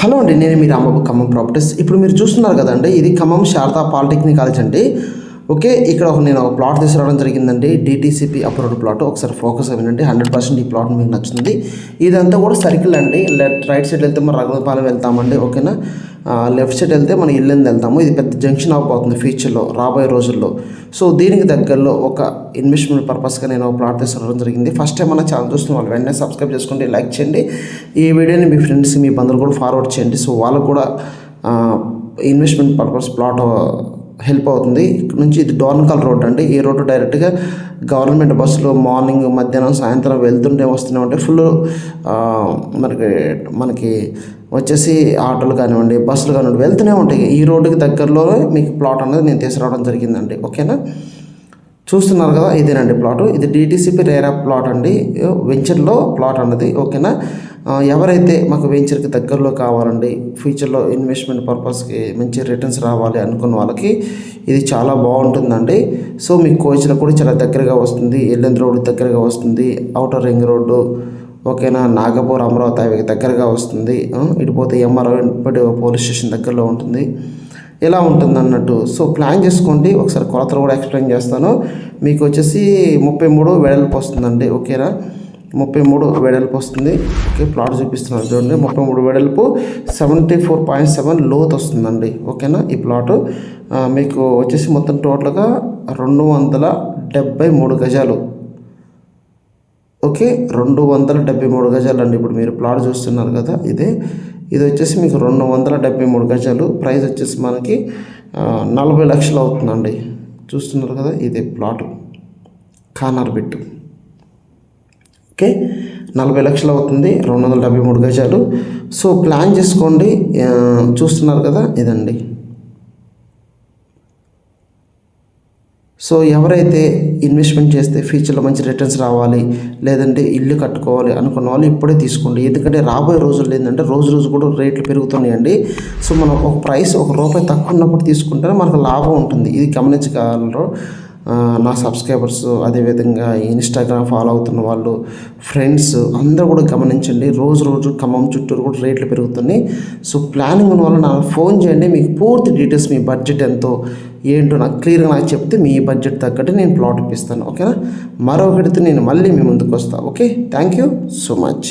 Hello అండి నేను మీ Rambabu Khammam properties. ఇప్పుడు మీరు చూస్తున్నారు కదండి ఇది ఖమ్మం శారదా పాలిటెక్నిక్ కాలేజ్ అండి. ఓకే ఇక్కడ ఒక నేను ఒక ప్లాట్ తీసుకురావడం జరిగిందండి. డిటీసీపీ అప్రూవ్డ్ ప్లాట్ ఒకసారి ఫోకస్ అవ్వండి హండ్రెడ్ పర్సెంట్ ఈ ప్లాట్ మీకు నచ్చుతుంది. ఇదంతా కూడా సర్కిల్ అండి. లెఫ్ట్ రైట్ సైడ్ వెళ్తే మనం రఘుపాలెం వెళ్తామండి ఓకేనా? లెఫ్ట్ సైడ్ వెళ్తే మనం ఇల్లు వెళ్తాము. ఇది పెద్ద జంక్షన్ అవ్వబోతుంది ఫ్యూచర్లో రాబోయే రోజుల్లో. సో దీనికి దగ్గరలో ఒక ఇన్వెస్ట్మెంట్ పర్పస్గా నేను ఒక ప్లాట్ తీసుకురావడం జరిగింది. ఫస్ట్ టైం మన ఛానల్ చూస్తున్న వాళ్ళు వెంటనే సబ్స్క్రైబ్ చేసుకోండి లైక్ చేయండి. ఈ వీడియోని మీ ఫ్రెండ్స్ మీ బంధువులు కూడా ఫార్వర్డ్ చేయండి. సో వాళ్ళకు కూడా ఇన్వెస్ట్మెంట్ పర్పస్ ప్లాట్ హెల్ప్ అవుతుంది. ఇక్కడ నుంచి ఇది డోర్నకల్ రోడ్ అండి. ఈ రోడ్డు డైరెక్ట్గా గవర్నమెంట్ బస్సులు మార్నింగ్ మధ్యాహ్నం సాయంత్రం వెళ్తుంటే వస్తూనే ఉంటే ఫుల్ మనకి మనకి వచ్చేసి ఆటోలు కానివ్వండి బస్సులు కానివ్వండి వెళ్తూనే ఉంటాయి. ఈ రోడ్డుకి దగ్గరలోనే మీకు ప్లాట్ అనేది నేను తీసుకురావడం జరిగిందండి. ఓకేనా? చూస్తున్నారు కదా ఇదేనండి ప్లాట్. ఇది డిటీసీపీ రేరా ప్లాట్ అండి. వెంచర్లో ప్లాట్ అన్నది. ఓకేనా? ఎవరైతే మాకు వెంచర్కి దగ్గరలో కావాలండి ఫ్యూచర్లో ఇన్వెస్ట్మెంట్ పర్పస్కి మంచి రిటర్న్స్ రావాలి అనుకున్న వాళ్ళకి ఇది చాలా బాగుంటుందండి. సో మీకు కోచ్లో కూడా చాలా దగ్గరగా వస్తుంది. ఎల్లెంద్ రోడ్ దగ్గరగా వస్తుంది. అవుటర్ రింగ్ రోడ్డు ఓకేనా? నాగపూర్ అమరావతి దగ్గరగా వస్తుంది. ఇటుపోతే ఇటు పోతే ఎంఆర్ఓ పోలీస్ స్టేషన్ దగ్గరలో ఉంటుంది. ఎలా ఉంటుంది అన్నట్టు. సో ప్లాన్ చేసుకోండి. ఒకసారి కొలతలు కూడా ఎక్స్ప్లెయిన్ చేస్తాను. మీకు వచ్చేసి ముప్పై మూడు వెడల్పు వస్తుందండి. ఓకేనా? ముప్పై మూడు వెడల్పు వస్తుంది. ఓకే ప్లాట్ చూపిస్తున్నాను చూడండి. ముప్పై మూడు వెడల్పు సెవెంటీ ఫోర్ పాయింట్ సెవెన్ లోత్ వస్తుందండి. ఓకేనా? ఈ ప్లాట్. మీకు వచ్చేసి మొత్తం టోటల్గా రెండు వందల డెబ్బై మూడు గజాలు. ఓకే రెండు వందల డెబ్బై మూడు గజాలు అండి ఇప్పుడు మీరు ప్లాట్ చూస్తున్నారు కదా ఇదే. ఇది వచ్చేసి మీకు రెండు వందల డెబ్బై మూడు గజాలు. ప్రైస్ వచ్చేసి మనకి నలభై లక్షలు అవుతుందండి. చూస్తున్నారు కదా ఇదే ప్లాట్. కానార్ బిట్. ఓకే నలభై లక్షలు అవుతుంది రెండు వందల డెబ్బై మూడు గజాలు. సో ప్లాన్ చేసుకోండి. చూస్తున్నారు కదా ఇదండి. సో ఎవరైతే ఇన్వెస్ట్మెంట్ చేస్తే ఫ్యూచర్లో మంచి రిటర్న్స్ రావాలి లేదంటే ఇల్లు కట్టుకోవాలి అనుకున్న వాళ్ళు ఇప్పుడే తీసుకోండి. ఎందుకంటే రాబోయే రోజుల్లో ఏంటంటే రోజు రోజు కూడా రేట్లు పెరుగుతున్నాయండి. సో మనం ఒక ప్రైస్ ఒక రూపాయి తక్కువ ఉన్నప్పుడు తీసుకుంటేనే మనకు లాభం ఉంటుంది. ఇది గమనించగలరు. నా సబ్స్క్రైబర్స్ అదేవిధంగా ఇన్స్టాగ్రామ్ ఫాలో అవుతున్న వాళ్ళు ఫ్రెండ్స్ అందరూ కూడా గమనించండి. రోజు రోజు ఖమ్మం చుట్టూరు కూడా రేట్లు పెరుగుతున్నాయి. సో ప్లానింగ్ ఉన్న వాళ్ళు నాకు ఫోన్ చేయండి. మీకు పూర్తి డీటెయిల్స్ మీ బడ్జెట్ ఎంతో ఏంటో నాకు క్లియర్గా నాకు చెప్తే మీ బడ్జెట్ తగ్గట్టు నేను ప్లాట్ ఇప్పిస్తాను. ఓకేనా మరొకటితో నేను మళ్ళీ మీ ముందుకు వస్తాను okay thank you so much